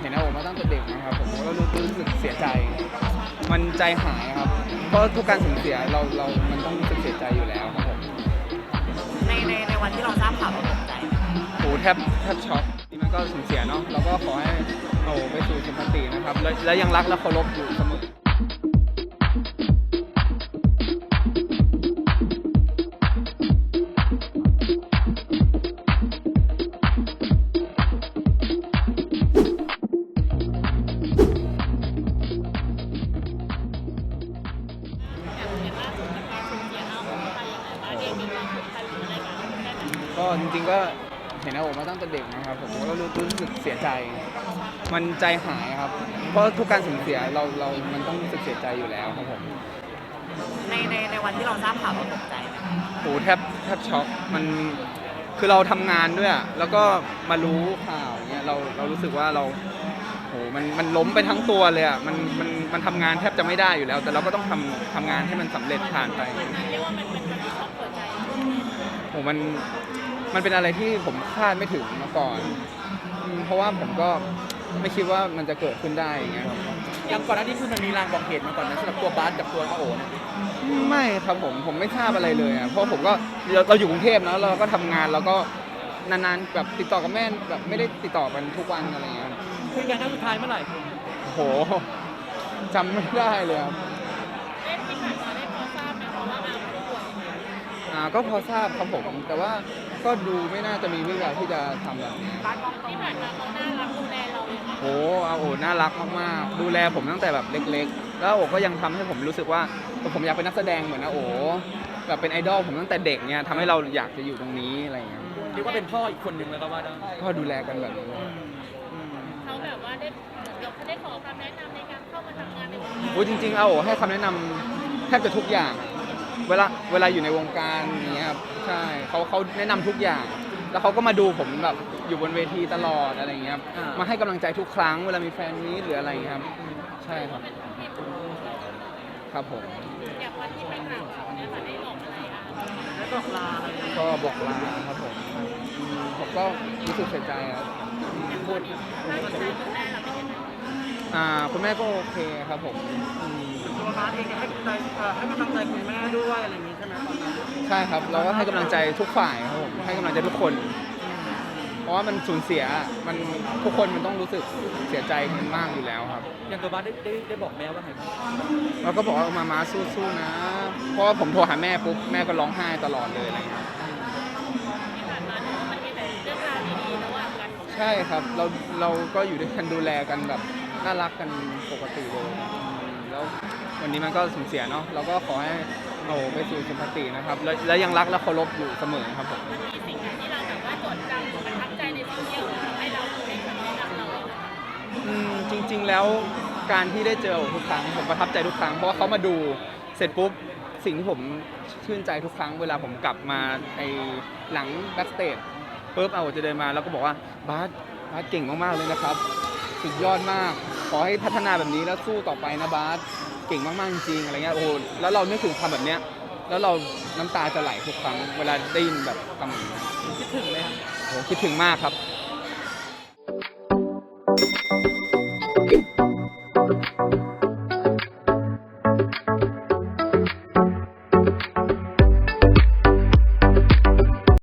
เห็นอาโอมาตั้งแต่เด็กนะครับผมก็รู้รู้สึกเสียใจ มันใจหายครับเพราะทุกการสูญเสียเราเรามันต้องรู้สึกเสียใจอยู่แล้วครับผมในในในวันที่เราทราบข่าวเราตกใจไหมโหแทบแทบช็อกนี่มันก็สูญเสียเนาะเราก็ขอให้โอ้ไปสู่สุคตินะครับแล้วแล้วยังรักและเคารพอยู่เสมอ จริงๆก็เห็นอาโอมาตั้งแต่เด็กนะครับผมก็รู้รู้สึกเสียใจ มันใจหายครับ เพราะทุกการสูญเสียเราเรามันต้องรู้สึกเสียใจอยู่แล้วครับผมในในในวันที่เราทราบข่าวเราตกใจไหมโหแทบแทบช็อกมันคือเราทำงานด้วยอะแล้วก็มารู้ข่าวอย่างเงี้ยเราเรารู้สึกว่าเราโหมันมันล้มไปทั้งตัวเลยอะมันมันมันทำงานแทบจะไม่ได้อยู่แล้ว แต่เราก็ต้องทำทำงานให้มันสำเร็จผ่านไป เรียกว่ามันเป็นวันที่ช็อกหัวใจ โหมัน มันเป็นอะไรที่ผมคาดไม่ถึงมาก่อนอืมเพราะว่าผมก็ไม่คิดว่ามันจะเกิดขึ้นได้อย่างเงี้ยครับยังก่อนหน้านี้คือมันมีรางบอกเหตุมาก่อนนะสำหรับตัวบาสกับตัวอาโอเนี่ยไม่ครับผมผมไม่ทราบอะไรเลยอะเพราะผมก็เราเราอยู่กรุงเทพเนอะเราก็ทำงานเราก็นานๆแบบติดต่อกับแม่แบบไม่ได้ติดต่อกันทุกวันอะไรเงี้ยคุยกันครั้งสุดท้ายเมื่อไหร่โอ้โหจำไม่ได้เลยครับ ก็พอทราบครับผม แต่ว่าก็ดูไม่น่าจะมีเรื่องราวที่จะทำแบบนี้ที่ผ่านมาเขาน่ารักดูแลเราอย่างไรโอ้อาโอน่ารักมากๆดูแลผมตั้งแต่แบบเล็ก ๆ แล้วอาโอก็ยังทำให้ผมรู้สึกว่าผมอยากเป็นนักแสดงเหมือนอาโอแบบเป็นไอดอลผมตั้งแต่เด็กเนี่ยทำให้เราอยากจะอยู่ตรงนี้อะไรอย่างเงี้ยเรียกว่าเป็นพ่ออีกคนหนึ่งแล้วก็ว่าได้ก็ดูแลกันแบบนี้เลยเขาแบบว่าได้เดี๋ยวเขาได้ขอคำแนะนำในการเข้ามาทำงานในวงการโอ้จริงๆอาโอให้คำแนะนำแทบจะทุกอย่าง เวลาเวลาอยู่ในวงการอย่างเงี้ยครับใช่เขาเขาแนะนำทุกอย่าง แล้วเขาก็มาดูผมแบบอยู่บนเวทีตลอดอะไรอย่างเงี้ยครับอ่าม มาให้กำลังใจทุกครั้งเวลามีแฟนมีตหรืออะไรอย่างเงี้ยครับ ใช่ครับเป็นที่ครับผม อย่างวันที่ไปกราบเขาเนี่ยค่ะได้บอกอะไรอะแล้วบอกลาอะไรอย่างเงี้ยก็บอกลาครับผมอืมผมก็รู้สึกเสียใจครับพูดร่างกายคุณแม่เราเป็นยังไงอ่าคุณแม่ก็โอเคครับผมอืม ตัวบาสเองเนี่ยให้กำลังใจเอ่อให้กำลังใจคุณแม่ด้วยอะไรอย่างงี้ใช่ไหมตอนนั้นใช่ครับ เราก็ให้กำลังใจทุกฝ่ายครับผมให้กำลังใจทุกคน เพราะว่ามันสูญเสียมันทุกคนมันต้องรู้สึกเสียใจกันมากอยู่แล้วครับ อย่างตัวบาสได้ได้ได้บอกแม่ว่าไงบ้างเราก็บอกว่ามามาสู้ๆนะ เพราะว่าผมโทรหาแม่ปุ๊บแม่ก็ร้องไห้ตลอดเลยอะไรอย่างเงี้ยที่ผ่านมาถือว่ามันมีแต่เรื่องราวดีๆระหว่างกันของใช่ครับเราเราก็อยู่ด้วยกันดูแลกันแบบน่ารักกันปกติเลย แล้ว วันนี้มันก็สูญเสียเนาะเราก็ขอให้โอ้ไปสู่สุคตินะครับ แล้วแล้วยังรักและเคารพอยู่เสมอครับผมมีสิ่งไหนที่เราแบบว่าจดจำหรือประทับใจในโซเชียลทำให้เราเป็นคนที่รักเราอะคะอืมจริง ๆ แล้วการที่ได้เจอโอทุกครั้งผมประทับใจทุกครั้งเพราะว่าเขามาดูเสร็จปุ๊บสิ่งที่ผมชื่นใจทุกครั้งเวลาผมกลับมาไอหลังแบ็กสเตจปุ๊บเอาจะเดินมาแล้วก็บอกว่าบาสบาสเก่งมากๆเลยนะครับ สุดยอดมาก ขอให้พัฒนาแบบนี้แล้วสู้ต่อไปนะบาสเก่งมากๆจริงๆอะไรเงี้ยโอ้โหแล้วเรานึกถึงคำแบบเนี้ยแล้วเราน้ำตาจะไหลทุกครั้งเวลาได้ยินแบบคำนี้คิดถึงไหมครับ โอ้โหคิดถึงมากครับ